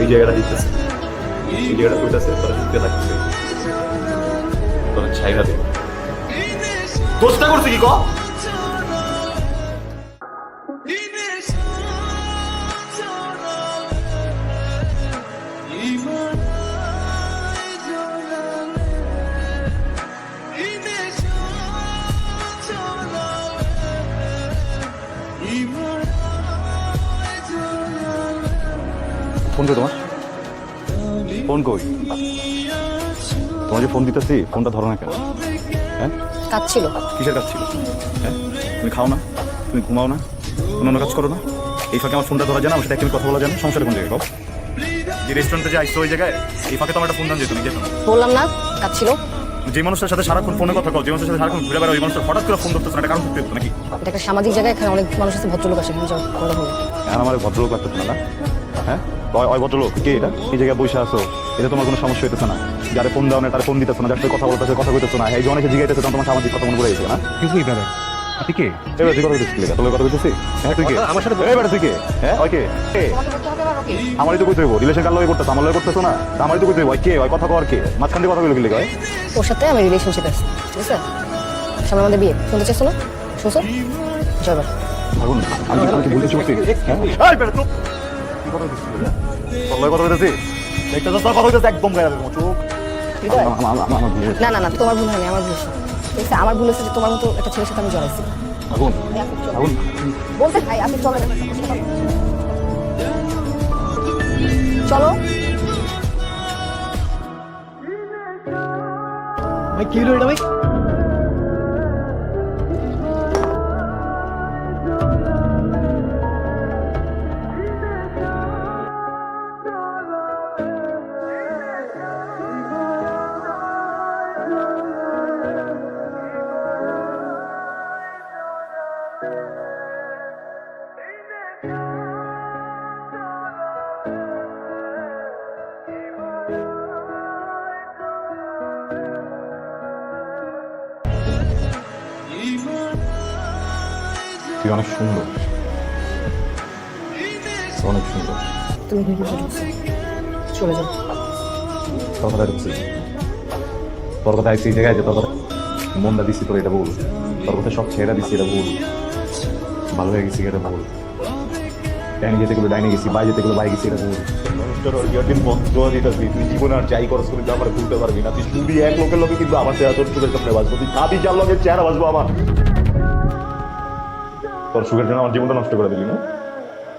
এই জায়গাটা দিতেছে এই জায়গাটা কইতাছে তোরা ঢুকে থাকছে। তোরা ছাইরা দে দোষটা কি, ক? ফোন কই তোমার। ফোন কই? তোমার যে ফোন দিতেছি ফোনটা ধরো না কেন? হ্যাঁ? কাজ ছিল কিসের কাজ ছিল হ্যাঁ? তুমি খাও না? তুমি ঘুমাও না? অন্য কাজ করো না? এই ফাঁকে আমার ফোনটা ধরা যায় না আমার সাথে তুমি কথা বলা যায় না। সমস্যাটা কোন জায়গায় যে রেস্টুরেন্টে যে আইসো ওই জায়গায় এই ফাঁকে তোমার একটা ফোন দাম যেত না যেত বললাম না কাজ ছিল যে মানুষের সাথে সারাক্ষণ ফোনে কথা কও যে মানুষের সাথে সারাক্ষণ ঘুরে বেড়াও ওই মানুষটা হঠাৎ করে ফোন ধরতেছে না এটা কারণ করতে নাকি? এটা একটা সামাজিক জায়গায় এখানে অনেক মানুষ আছে ভদ্রলোক আসে এখানে যাও কথা বলো এখন আমার ভদ্রলোক লাগতেছে না না? হ্যাঁ? ওই- ওই ভদ্রলোক কে এটা? এই জায়গায় বসে আসো এটা তোমার কোনো সমস্যা হইতেছে না। যারা ফোন দাও না তার ফোন দিতেছে না যার সাথে কথা বলতেছে কথা কইতেছে না। এই যে অনেকে জিজ্ঞাসা তখন তোমার সামাজিক কথা মনে করে না? কিছুই কে? এবার তুই কথা তোর কথা হ্যাঁ তুই কে? আমার সাথে এবার তুই কে? হ্যাঁ আমারই তো কইতে হইব রিলেশন কার লগে করতেছ? আমার লগে করতেছ না? আমারই তো কইতে হইব কে? ওই কথা কর কে? মাঝখান দিয়ে কথা কইলো কি লেগা ওই? ওর সাথে আমি রিলেশনশিপ আছে ঠিক আছে? সামনে আমাদের বিয়ে শুনতে চাচ্ছ না? শুনছো? জয়বার আগুন আমি আমি বলতে হ্যাঁ? এই বেটা চুপ। কি কথা? কথা দেখতে তো কথা একদম গায়ে আমার ভুল হয়েছে। না না না তোমার ভুল হয়নি আমার ভুল হয়েছে। আমার ভুল হয়েছে যে তোমার মতো একটা ছেলের সাথে আমি জড়াইছি। আগুন আগুন। বলতে ভাই আপনি চলে চলো। ভাই কি হলো এটা ভাই? তুই অনেক সুন্দর। অনেক সুন্দর। তুমি চলে যাও। তোর কথা ঢুকছি তোর কথা এই জায়গায় যে তোর কথা মনটা দিচ্ছি তোর এটা ভুল। তোর কথা সব ছেড়া দিচ্ছি এটা ভুল। ভালো হয়ে গেছি এটা ভুল। ডাইনি যেতে গেলো ডাইনি গেছি বাই যেতে গেলো বাই গেছি এটা ভুল। তুই জীবনে আর যাই করস কিন্তু আমার ভুলতে পারবি না। তুই শুধু এক লোকের লোকে কিন্তু আমার চেহারা তোর চোখের সামনে বাঁচবো। তুই কাবি যার লোকের চেহারা বাঁচবো আমার। তোর সুখের জন্য আমার জীবনটা নষ্ট করে দিলি না?